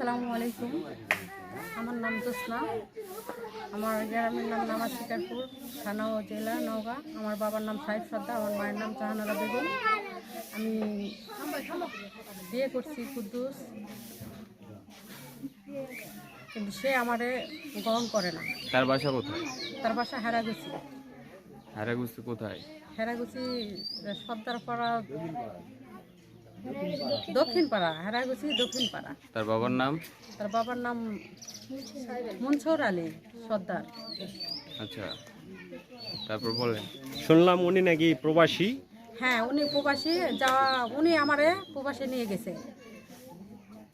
আসসালামু আলাইকুম। আমার নাম জোসনা আমার গ্রামের নাম নামাজ শিকারপুর থানা ও জেলা নওগাঁ। আমার বাবার নাম সাহেব সর্দার আমার মায়ের নাম জাহানারা বেগম। আমি বিয়ে করছি কুদ্দুস। কিন্তু সে আমারে গ্রহণ করে না। তার বাসা কোথায়? তার বাসা হেরাগুছি হারাগুস্তি কোথায়? হেরাগুছি সর্দারপাড়া দক্ষিণ পাড়া হেরাগুছি দক্ষিণ পাড়া। তার বাবার নাম? তার বাবার নাম মনসুর আলী সর্দার। আচ্ছা তারপর বলেন। শুনলাম উনি নাকি প্রবাসী। হ্যাঁ উনি প্রবাসী যাওয়া উনি আমারে প্রবাসে নিয়ে গেছে।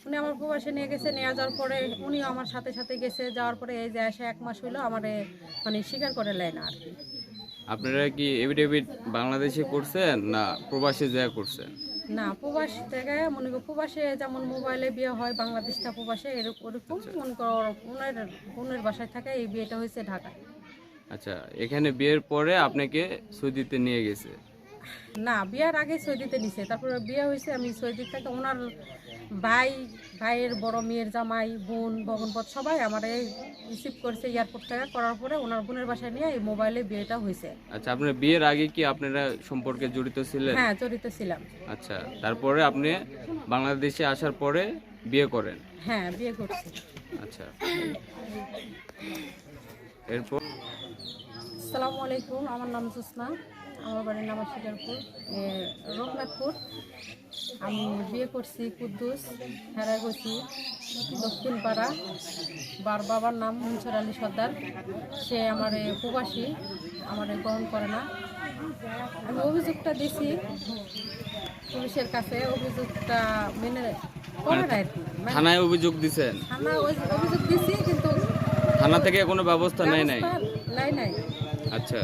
উনি আমার প্রবাসে নিয়ে গেছে নিয়ে যাওয়ার পরে উনিও আমার সাথে সাথে গেছে যাওয়ার পরে এই যে এসে এক মাস হইল আমারে মানে স্বীকার করে নেয় না আর কি। আপনারা কি এভিডেভিট বাংলাদেশে করছেন না প্রবাসে যা করছেন? না প্রবাস থেকে মনে করো প্রবাসে যেমন মোবাইলে বিয়ে হয় বাংলাদেশটা প্রবাসে এরকম ওরকম মনে করো ওনার বোনের বাসায় থাকে এই বিয়েটা হয়েছে ঢাকায়। আচ্ছা এখানে বিয়ের পরে আপনাকে সৌদিতে নিয়ে গেছে? না বিয়ার আগে সৌদিতে নিছে তারপরে বিয়ে হয়েছে আমি সৌদি থেকে ওনার ভাই ভাইয়ের বড় মেয়ের জামাই বোন ভগনপথ সবাই আমার এই রিসিভ করেছে এয়ারপোর্ট থেকে। করার পরে ওনার বোনের বাসায় নিয়ে এই মোবাইলে বিয়েটা হয়েছে। আচ্ছা আপনার বিয়ের আগে কি আপনারা সম্পর্কে জড়িত ছিলেন? হ্যাঁ জড়িত ছিলাম। আচ্ছা তারপরে আপনি বাংলাদেশে আসার পরে বিয়ে করেন? হ্যাঁ বিয়ে করছি। আচ্ছা। এরপর? আসসালামু আলাইকুম আমার নাম জোসনা। আমার বাড়ির নাম শিকারপুর। রঘুনাথপুর। আমি বিয়ে করছি কুদ্দুস হেরাগছি দক্ষিণ পাড়া বার বাবার নাম মনসুর আলী সর্দার। সে আমার প্রবাসী আমার গ্রহণ করে না। আমি অভিযোগটা দিছি পুলিশের কাছে অভিযোগটা মেনে করে না মানে থানায় অভিযোগ দিছেন? অভিযোগ দিছি কিন্তু থানা থেকে কোনো ব্যবস্থা নেয় নাই? নাই নাই। আচ্ছা।